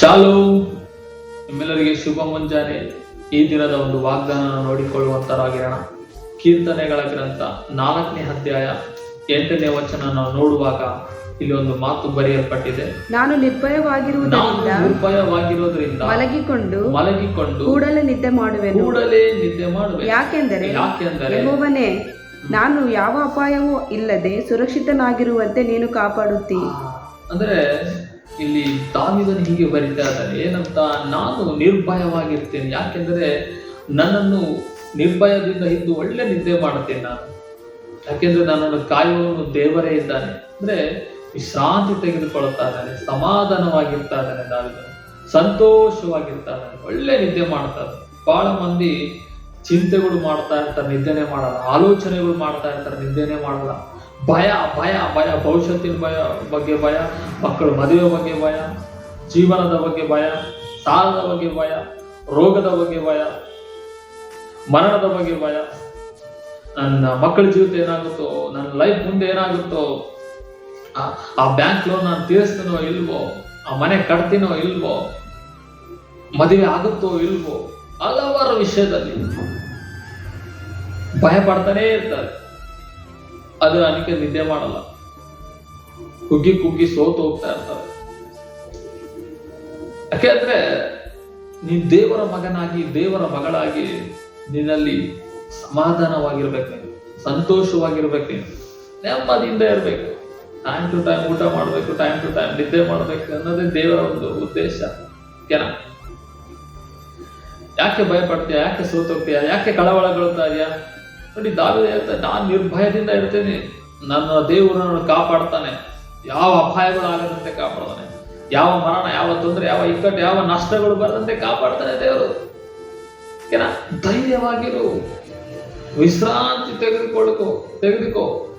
ಶಾಲು. ನಿಮ್ಮೆಲ್ಲರಿಗೆ ಶುಭ ಮುಂಜಾನೆ. ಈ ದಿನದ ಒಂದು ವಾಗ್ದಾನ ನೋಡಿಕೊಳ್ಳುವಂತರಾಗಿರೋಣ. ಕೀರ್ತನೆಗಳ ಗ್ರಂಥ ನಾಲ್ಕನೇ ಅಧ್ಯಾಯ ಎಂಟನೇ ವಚನ ನಾವು ನೋಡುವಾಗ ಇಲ್ಲಿ ಒಂದು ಮಾತು ಬರೆಯಲ್ಪಟ್ಟಿದೆ. ನಾನು ನಿರ್ಭಯವಾಗಿರುವುದರಿಂದ ನಿರ್ಭಯವಾಗಿರುವುದರಿಂದ ನಿರ್ಭಯವಾಗಿರೋದ್ರಿಂದ ಮಲಗಿಕೊಂಡು ಮಲಗಿಕೊಂಡು ಕೂಡಲೇ ನಿದ್ದೆ ಮಾಡುವೆ ಕೂಡಲೇ ನಿದ್ದೆ ಮಾಡುವೆ ಯಾಕೆಂದರೆ ಯಾಕೆಂದರೆ ಯೆಹೋವನೇ ನಾನು ಯಾವ ಅಪಾಯವೂ ಇಲ್ಲದೆ ಸುರಕ್ಷಿತನಾಗಿರುವಂತೆ ನೀನು ಕಾಪಾಡುತ್ತಿ. ಅಂದ್ರೆ ಇಲ್ಲಿ ದಾವಿದನು ಹೀಗೆ ಬರಿತಾ ಇದ್ದಾರೆ, ಏನಂತ ನಾನು ನಿರ್ಭಯವಾಗಿರ್ತೇನೆ, ಯಾಕೆಂದರೆ ನನ್ನನ್ನು ನಿರ್ಭಯದಿಂದ ಇದ್ದು ಒಳ್ಳೆ ನಿದ್ದೆ ಮಾಡುತ್ತೇನೆ ನಾನು. ಯಾಕೆಂದರೆ ನನ್ನನ್ನು ಕಾಯುವವನು ದೇವರೇ ಇದ್ದಾನೆ. ಅಂದರೆ ವಿಶ್ರಾಂತಿ ತೆಗೆದುಕೊಳ್ಳುತ್ತಾ ಇದ್ದಾನೆ, ಸಮಾಧಾನವಾಗಿರ್ತಾ ಇದ್ದಾನೆ ದಾವಿದನು. ಸಂತೋಷವಾಗಿರ್ತಾ ಇದ್ದಾನೆ ಒಳ್ಳೆ ನಿದ್ದೆ ಮಾಡ್ತಾ ಇದ್ದಾನೆ. ಮಂದಿ ಚಿಂತೆಗಳು ಮಾಡ್ತಾ ಇರ್ತಾರೆ, ನಿದ್ದೆನೆ ಮಾಡಲ್ಲ, ಆಲೋಚನೆಗಳು ಮಾಡ್ತಾ ಇರ್ತಾರೆ, ನಿದ್ದೆನೆ ಮಾಡಲ್ಲ. ಭಯ ಭಯ ಭಯ, ಭವಿಷ್ಯತ್ತಿನ ಭಯ ಬಗ್ಗೆ ಭಯ, ಮಕ್ಕಳ ಮದುವೆ ಬಗ್ಗೆ ಭಯ, ಜೀವನದ ಬಗ್ಗೆ ಭಯ, ಸಾಲದ ಬಗ್ಗೆ ಭಯ, ರೋಗದ ಬಗ್ಗೆ ಭಯ, ಮರಣದ ಬಗ್ಗೆ ಭಯ. ನನ್ನ ಮಕ್ಕಳ ಜೀವಿತ ಏನಾಗುತ್ತೋ, ನನ್ನ ಲೈಫ್ ಮುಂದೆ ಏನಾಗುತ್ತೋ, ಆ- ಬ್ಯಾಂಕ್ ಲೋನ್ ನಾನು ತೀರಿಸ್ತೀನೋ ಇಲ್ವೋ, ಆ ಮನೆ ಕಟ್ತೀನೋ ಇಲ್ವೋ, ಮದುವೆ ಆಗುತ್ತೋ ಇಲ್ವೋ, ಹಲವಾರು ವಿಷಯದಲ್ಲಿ ಭಯ ಪಡ್ತಾನೇ ಇರ್ತಾರೆ. ಅದು ಅದಕ್ಕೆ ನಿದ್ದೆ ಮಾಡಲ್ಲ. ಕುಗ್ಗಿ ಕುಗ್ಗಿ ಸೋತು ಹೋಗ್ತಾ ಇರ್ತಾರೆ ಯಾಕೆಂದ್ರೆ ನೀನ್ ದೇವರ ಮಗನಾಗಿ, ದೇವರ ಮಗಳಾಗಿ ನಿನ್ನಲ್ಲಿ ಸಮಾಧಾನವಾಗಿರ್ಬೇಕು ನೀನು ಸಂತೋಷವಾಗಿರ್ಬೇಕು ನೆಮ್ಮದಿಯಿಂದ ಇರ್ಬೇಕು. ಟೈಮ್ ಟು ಟೈಮ್ ಊಟ ಮಾಡ್ಬೇಕು ಟೈಮ್ ಟು ಟೈಮ್ ನಿದ್ದೆ ಮಾಡ್ಬೇಕು ಅನ್ನೋದೇ ದೇವರ ಒಂದು ಉದ್ದೇಶ. ಓಕೆನಾ ಯಾಕೆ ಭಯಪಡ್ತೀಯ? ಯಾಕೆ ಸೋತೋಗ್ತೀಯ? ಯಾಕೆ ಕಳವಳಗೊಳ್ತಾ ಇದೆಯಾ? ನೋಡಿ ದಾವಿದ ಹೇಳ್ತಾರೆ ನಾನು ನಿರ್ಭಯದಿಂದ ಇರ್ತೇನೆ ನನ್ನ ದೇವರು ಕಾಪಾಡ್ತಾನೆ. ಯಾವ ಅಪಾಯಗಳು ಆಗದಂತೆ ಕಾಪಾಡ್ತಾನೆ. ಯಾವ ಮರಣ, ಯಾವ ತೊಂದರೆ, ಯಾವ ಇಕ್ಕಟ್ಟು, ಯಾವ ನಷ್ಟಗಳು ಬರದಂತೆ ಕಾಪಾಡ್ತಾನೆ ದೇವರು. ಓಕೆನಾ? ಧೈರ್ಯವಾಗಿರು. ವಿಶ್ರಾಂತಿ ತೆಗೆದುಕೊಳ್ಳಕೋ, ತೆಗೆದುಕೋ.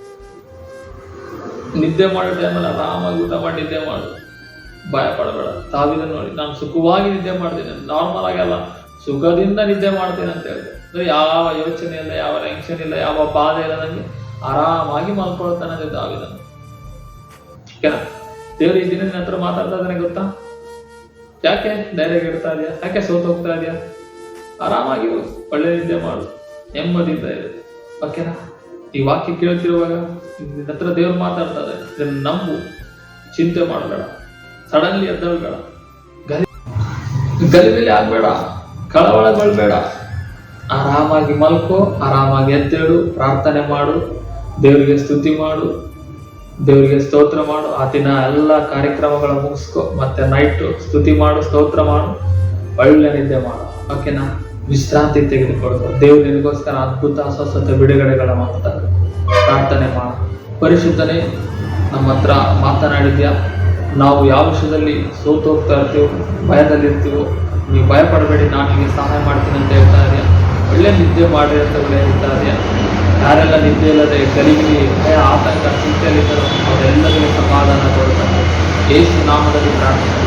ನಿದ್ದೆ ಮಾಡೋ ಟೈಮಲ್ಲಿ ಆರಾಮಾಗಿ ಊಟ ಮಾಡಿ ನಿದ್ದೆ ಮಾಡು. ಭಯ ಪಡಬೇಡ. ತಾವಿದ ನೋಡಿ, ನಾನು ಸುಖವಾಗಿ ನಿದ್ದೆ ಮಾಡ್ತೀನಿ. ನಾರ್ಮಲ್ ಆಗಲ್ಲ ಸುಖದಿಂದ ನಿದ್ದೆ ಮಾಡ್ತೀನಿ ಅಂತ ಹೇಳಿದೆ. ಅಂದ್ರೆ ಯಾವ ಯೋಚನೆ ಇಲ್ಲ ಯಾವ ಟೆನ್ಷನ್ ಇಲ್ಲ ಯಾವ ಬಾಧೆ ಇಲ್ಲ ನನಗೆ ಆರಾಮಾಗಿ ಮಲ್ಕೊಳ್ತಾನೆ ದಾವಿದ. ಓಕೆನಾ ದೇವ್ರು ಈ ದಿನ ನಿನ್ನ ಹತ್ರ ಮಾತಾಡ್ತಾ ಇದ್ದಾನೆ ಗೊತ್ತಾ? ಯಾಕೆ ಧೈರ್ಯ ಇಡ್ತಾ ಇದೆಯಾ? ಯಾಕೆ ಸೋತು ಹೋಗ್ತಾ ಇದೆಯಾ? ಆರಾಮಾಗಿ ಒಳ್ಳೆ ರೀತಿಯ ಮಾಡು, ನೆಮ್ಮದಿಯಿಂದ ಇದೆ ಓಕೆನಾ ಈ ವಾಕ್ಯ ಕೇಳ್ತಿರುವಾಗ ನಿನ್ನ ಹತ್ರ ದೇವ್ರು ಮಾತಾಡ್ತಾ ಇದ್ದಾರೆ ಇದನ್ನ ನಂಬು, ಚಿಂತೆ ಮಾಡಬೇಡ. ಸಡನ್ಲಿ ಎದ್ದಳ್ಬೇಡ. ಗಲಿ ಗಲಿಬಿಲಿ ಆಗ್ಬೇಡ. ಕಳವಳಗೊಳ್ಬೇಡ. ಆರಾಮಾಗಿ ಮಲ್ಕೋ, ಆರಾಮಾಗಿ ಎದ್ದೇಳು, ಪ್ರಾರ್ಥನೆ ಮಾಡು, ದೇವರಿಗೆ ಸ್ತುತಿ ಮಾಡು, ದೇವರಿಗೆ ಸ್ತೋತ್ರ ಮಾಡು. ಆ ದಿನ ಎಲ್ಲ ಕಾರ್ಯಕ್ರಮಗಳ ಮುಗಿಸ್ಕೊ, ಮತ್ತೆ ನೈಟ್ ಸ್ತುತಿ ಮಾಡು, ಸ್ತೋತ್ರ ಮಾಡು, ಒಳ್ಳೆ ನಿದ್ದೆ ಮಾಡು. ಓಕೆನಾ ವಿಶ್ರಾಂತಿ ತೆಗೆದುಕೊಳ್ಳೋ ದೇವ್ರು ನಿನಗೋಸ್ಕರ ಅದ್ಭುತ ಸ್ವಸ್ಥತೆ ಬಿಡುಗಡೆಗಳ ಮಾಡ್ತಾರೆ ಪ್ರಾರ್ಥನೆ ಮಾಡು. ಪರಿಶುದ್ಧನೇ, ನಮ್ಮ ಹತ್ರ ಮಾತನಾಡಿದ್ಯಾ? ನಾವು ಯಾವ ವಿಷಯದಲ್ಲಿ ಸೋತು ಹೋಗ್ತಾ ಇರ್ತೀವೋ, ಭಯದಲ್ಲಿರ್ತೀವೋ, ನೀವು ಭಯ ಪಡಬೇಡಿ ನಾನು ನಿಮಗೆ ಸಹಾಯ ಮಾಡ್ತೀನಿ ಅಂತ ಹೇಳ್ತಾ ಇದೆಯಾ? ಒಳ್ಳೆ ನಿದ್ದೆ ಮಾಡಿ ಅಂತ ಒಳ್ಳೆ ಹೇಳ್ತಾ ಇದೆಯಾ ಯಾರೆಲ್ಲ ನಿದ್ದೆ ಇಲ್ಲದೆ ಗಲಿಬಿಲಿ ಆತಂಕ, ಚಿಂತೆಯಲ್ಲಿದ್ದರು ಅವರೆಲ್ಲರಿಗೂ ಸಮಾಧಾನ ಕೊಡುತ್ತಾರೆ. ಯೇಸು ನಾಮದಲ್ಲಿ ಪ್ರಾರ್ಥನೆ